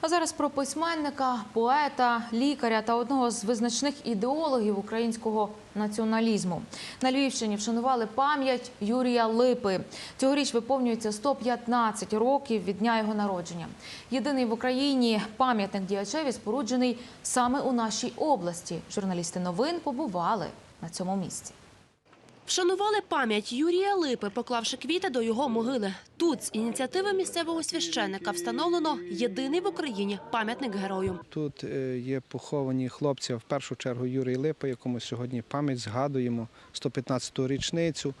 А зараз про письменника, поета, лікаря та одного з визначних ідеологів українського націоналізму. На Львівщині вшанували пам'ять Юрія Липи. Цьогоріч виповнюється 115 років від дня його народження. Єдиний в Україні пам'ятник діячеві споруджений саме у нашій області. Журналісти новин побували на цьому місці. Вшанували пам'ять Юрія Липи, поклавши квіти до його могили. Тут з ініціативи місцевого священника встановлено єдиний в Україні пам'ятник герою. Тут е, є поховані хлопці, в першу чергу Юрій Липа, якому сьогодні пам'ять згадуємо 115-ту річницю.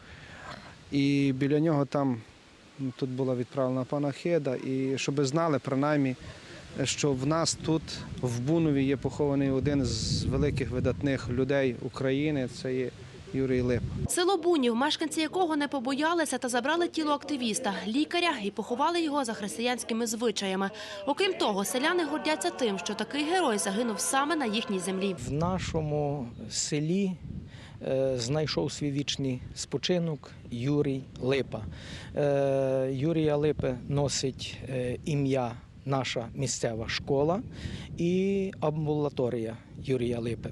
І біля нього там тут була відправлена панахида. І щоб знали, принаймні, що в нас тут в Бунові є похований один з великих видатних людей України. Це є Юрій Липа. Село Бунів, мешканці якого не побоялися та забрали тіло активіста, лікаря і поховали його за християнськими звичаями. Окрім того, селяни гордяться тим, що такий герой загинув саме на їхній землі. В нашому селі е, знайшов свій вічний спочинок Юрій Липа. Е, Юрія Липи носить е, ім'я наша місцева школа і амбулаторія Юрія Липи.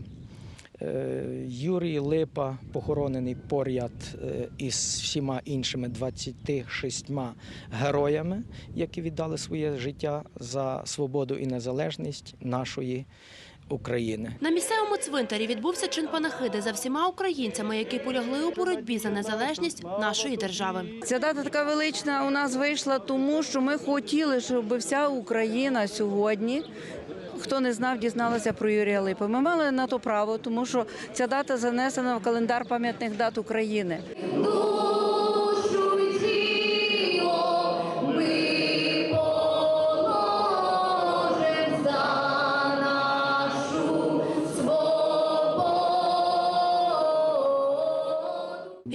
Е, Юрій Липа похоронений поряд е, із всіма іншими 26 героями, які віддали своє життя за свободу і незалежність нашої України. На місцевому цвинтарі відбувся чин панахиди за всіма українцями, які полягли у боротьбі за незалежність нашої держави. Ця дата така велична у нас вийшла, тому що ми хотіли, щоб вся Україна сьогодні. Хто не знав, дізналася про Юрія Липа. Ми мали на то право, тому що ця дата занесена в календар пам'ятних дат України.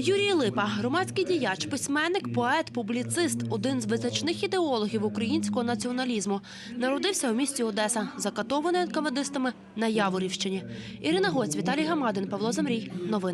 Юрій Липа, громадський діяч, письменник, поет, публіцист, один з визначних ідеологів українського націоналізму. Народився у місті Одеса, закатований НКВДистами на Яворівщині. Ірина Гоць, Віталій Гамадин, Павло Замрій. Новини.